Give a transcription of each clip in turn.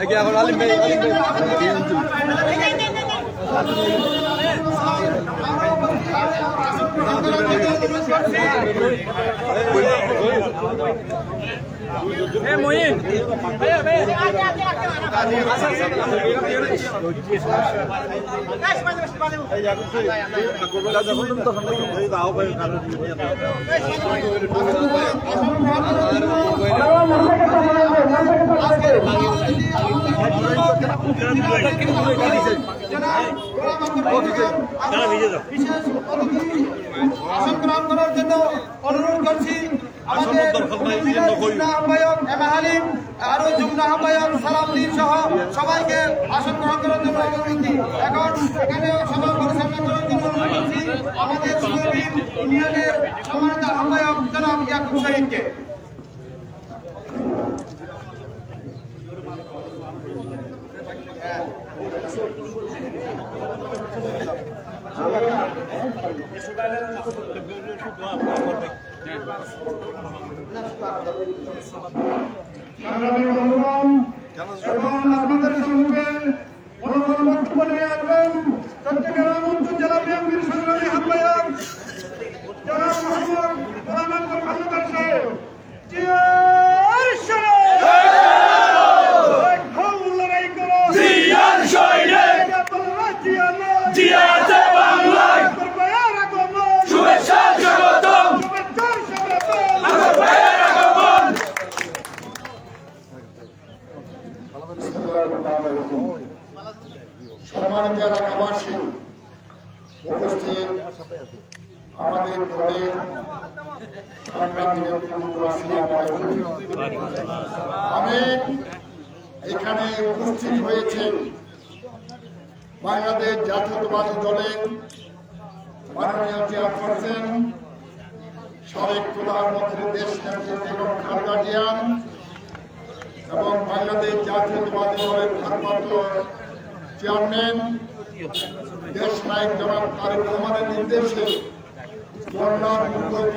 আগে আবার আলিম ভাই আলিম ভাই এ ভাইয়া ভাইয়া আসন গ্রহণ করার জন্য অনুরোধ করছি আমাদের আহ্বায়ক এম হালিম আরও যুগ্ম আহ্বায়ক সালাউদ্দিন সহ সবাইকে আসন গ্রহণ করার জন্য এখন এখানে সভা পরিচালনা ইউনিয়নের সম্মানিত আহ্বায়ক জনাব ইয়াকুব শহীদকে সংগ্রামী বন্ধুগণ, এখন উপস্থিত আমাদের দলের আমি এখানে উপস্থিত হয়েছে বাংলাদেশ জাতীয়তাবাদী দলের মাননীয় চেয়ারপারসন সাবেক প্রধানমন্ত্রী দেশ নেত্রী বেগম খালেদা জিয়া এবং বাংলাদেশ জাতীয়তাবাদী দলের ভারপ্রাপ্ত চেয়ারম্যান দেশ নায়ক জনাব তারেক রহমানের নির্দেশে বন্যার দুর্গত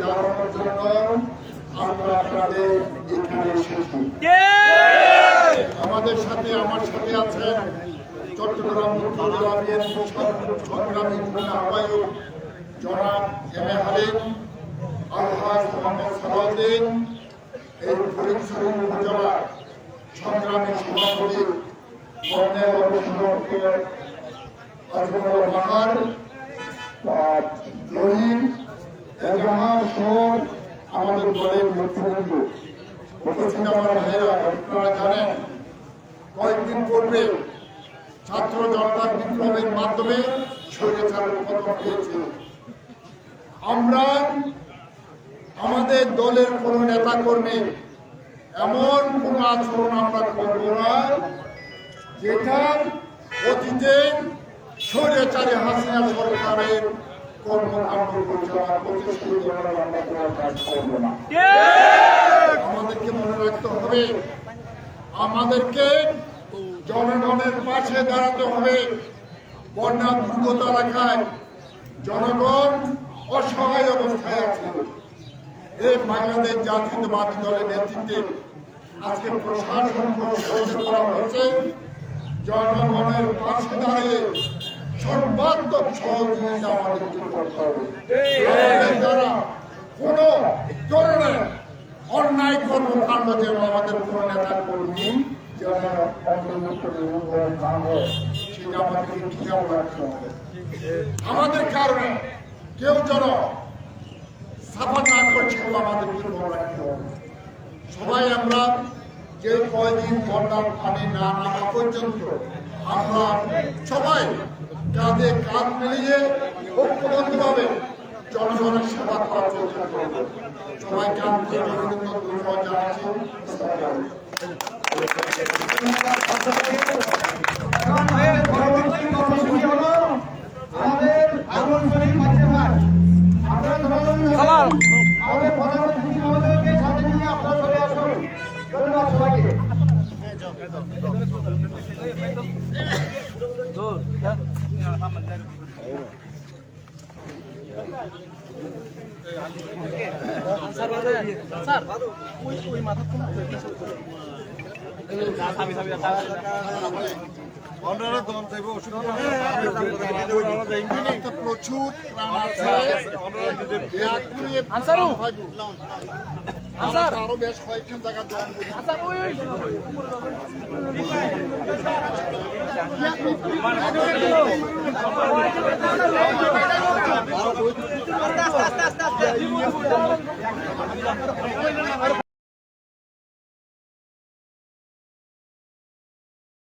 দাঁড়ানোর জন্য আমরা আপনাদের আমাদের সাথে আমার সাথে আছেন চট্টগ্রাম উত্তর জেলা বিএনপি সংগ্রামী আহ্বায়ক জনাব এম এ উপজেলা সংগ্রামী সভাপতি আমাদের দলের নেতৃবৃন্দ উপস্থিত আমার ভাইয়েরা, আপনারা কয়েকদিন পূর্বে ছাত্র জনতার বিপ্লবের মাধ্যমে পতন আমরা আমাদের দলের কোন নেতা কর্মী এমন কোন আচরণ আমরা করব না। যেটা অতীতে স্বৈরাচারী হাসিনা সরকারের কর্মকাণ্ড পরিচালনা ধরনের আমরা কোনো কাজ করব না আমাদেরকে মনে রাখতে হবে, আমাদেরকে জনগণের পাশে দাঁড়াতে হবে। বন্যা দুর্গত এলাকায় জনগণ অসহায় অবস্থায় আছে। এই বাংলাদেশ জাতীয়তাবাদী দলের নেতৃত্বে আজকে প্রশাসনকে সহযোগ করা হয়েছে। জনগণের পাশে দাঁড়িয়ে সর্বাত্মক সহযোগিতা আমাদেরকে করতে হবে। আমাদের কোন ধরনের অন্যায় কর্মকাণ্ড যেন আমাদের কোন নেতা কর্মী অন্তর্ভুক্ত না সেটা আমাদের কারণে কেউ যেন সাফা না করছে হবে। সবাই আমরা যে কয়দিন বন্যার পানি না নামা পর্যন্ত আমরা সবাই কাঁধে কাঁধ মিলিয়ে ঐক্যবদ্ধভাবে জনগণের সেবা করার চেষ্টা করব। সবাইকে আন্তরিক অভিনন্দন জানাচ্ছি। এখন পরবর্তী কর্মসূচি হলো আমাদের আগুন শরীর মাঝে ভাগ আপনারা ধন্যবাদ আমাদের পরবর্তী শিশু মহোদয়কে সাথে নিয়ে আপনারা চলে আসুন ধন্যবাদ সবাইকে প্রাণ আছে আনসারু আনসার আরও বেশ কয়েকখান জায়গা Thank you.